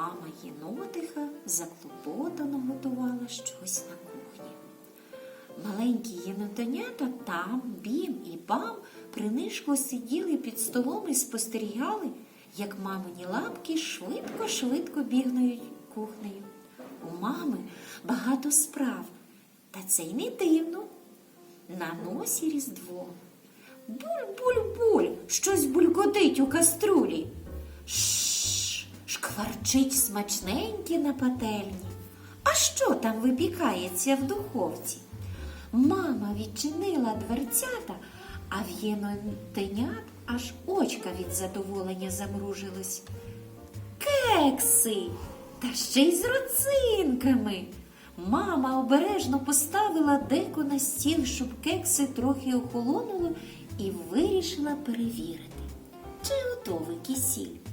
Мама єнотиха заклопотано готувала щось на кухні. Маленькі єнотенята там, бім і бам принишко сиділи під столом і спостерігали, як мамині лапки швидко-швидко бігають кухнею. У мами багато справ, та це й не дивно. На носі різдво. Буль-буль-буль, щось булькотить у каструлі. Шкварчить смачненьке на пательні. А що там випікається в духовці? Мама відчинила дверцята, а в єнотенят аж очка від задоволення замружились. Кекси! Та ще й з родзинками. Мама обережно поставила деко на стіл, щоб кекси трохи охолонули, і вирішила перевірити, чи готовий кисіль.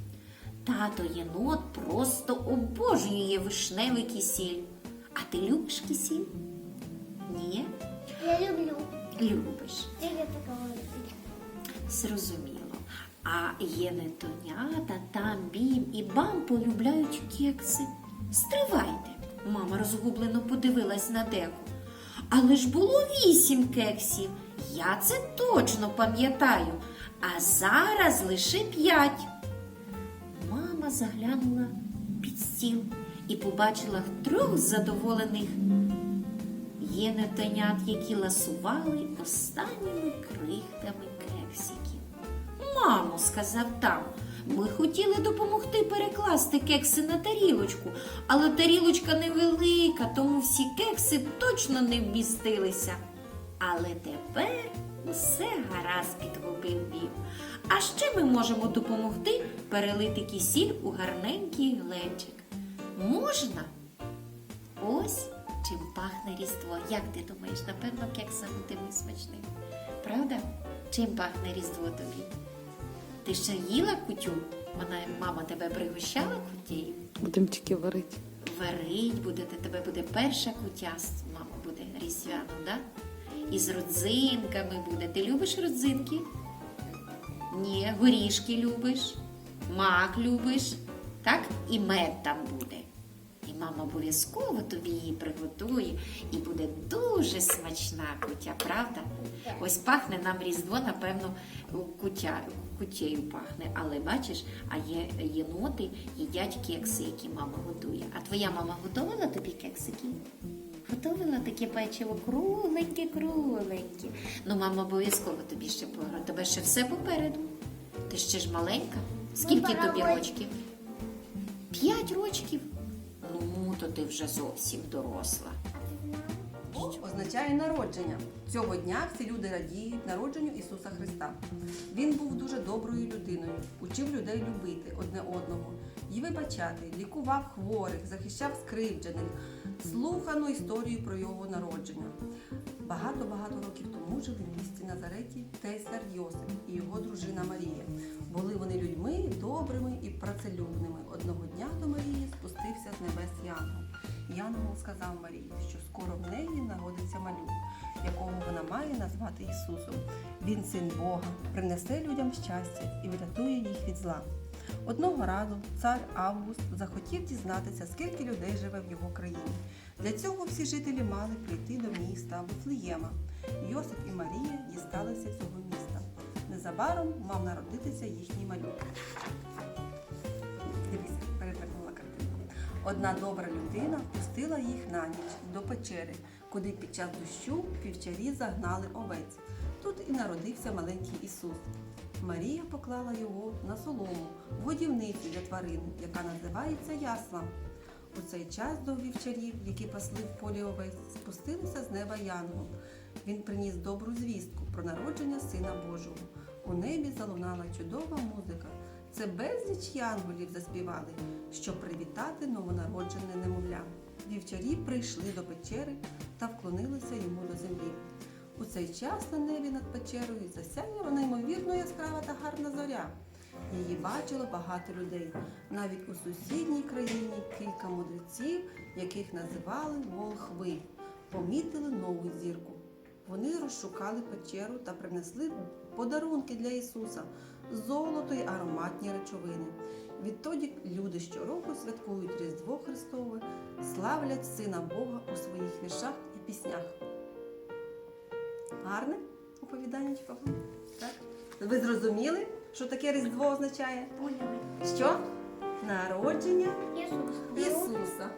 Тато єнот просто обожнює вишневий кисіль. А ти любиш кисіль? Ні? Я люблю. Любиш. Тільки такого люблю. Зрозуміло. А єнетонята, там бім і бам полюбляють кекси. Стривайте. Мама розгублено подивилась на деку. Але ж було вісім кексів. Я це точно пам'ятаю. А зараз лише п'ять. Заглянула під стіл і побачила трьох задоволених єнетенят, які ласували останніми крихтами кексиків. Мамо, сказав там, ми хотіли допомогти перекласти кекси на тарілочку, але тарілочка невелика, тому всі кекси точно не вмістилися. Але тепер усе гаразд підхопив бів. А ще ми можемо допомогти перелити кисіль у гарненький глечик. Можна? Ось чим пахне різдво. Як ти думаєш, напевно, кекс самотимний смачний. Правда? Чим пахне різдво тобі? Ти ще їла кутю? Вона, мама тебе пригощала кутєю? Будемо тільки варити. Варить буде, тебе буде перша кутя, мама буде різдвяна, да? І з родзинками буде. Ти любиш родзинки? Ні, горішки любиш, мак любиш, так? І мед там буде. І мама обов'язково тобі її приготує, і буде дуже смачна кутя, правда? Ось пахне нам різдво, напевно, кутя, кутєю пахне. Але бачиш, а є єноти їдять кекси, які мама готує. А твоя мама готувала тобі кексики? Готовила таке печиво кругленьке, кругленьке. Ну, мама обов'язково тобі ще пограє. Тебе ще все попереду. Ти ще ж маленька. Скільки тобі рочків? П'ять рочків? Ну, то ти вже зовсім доросла. Означає народження. Цього дня всі люди радіють народженню Ісуса Христа. Він був дуже доброю людиною, учив людей любити одне одного, і вибачати, лікував хворих, захищав скривджених, слухану історію про його народження. Багато-багато років тому жили в місті Назареті Тейсар Йосип і його дружина Марія. Були вони людьми добрими і працелюбними. Одного дня до Марії спустився з небес Янгол. Янгол сказав Марії, що скоро в неї народиться малюк, якого вона має назвати Ісусом. Він син Бога, принесе людям щастя і врятує їх від зла. Одного разу цар Август захотів дізнатися, скільки людей живе в його країні. Для цього всі жителі мали прийти до міста Вифлеєма. Йосип і Марія дісталися цього міста. Незабаром мав народитися їхній малюк. Дивіться, перевернула картинку. Одна добра людина пустила їх на ніч до печери, куди під час дощу півчарі загнали овець. Тут і народився маленький Ісус. Марія поклала його на солому в годівниці для тварин, яка називається ясла. У цей час до вівчарів, які пасли в полі овець, спустилися з неба янгол. Він приніс добру звістку про народження Сина Божого. У небі залунала чудова музика. Це безліч янголів заспівали, щоб привітати новонароджене немовля. Вівчарі прийшли до печери та вклонилися йому до землі. Цей час на небі над печерою засяяла неймовірно яскрава та гарна зоря. Її бачило багато людей. Навіть у сусідній країні кілька мудреців, яких називали волхви, помітили нову зірку. Вони розшукали печеру та принесли подарунки для Ісуса, золото й ароматні речовини. Відтоді люди щороку святкують Різдво Христове, славлять Сина Бога у своїх віршах і піснях. Гарне оповідання чи Так? Ви зрозуміли, що таке Різдво означає? Поняли. Що? Народження Ісуса. Ісуса.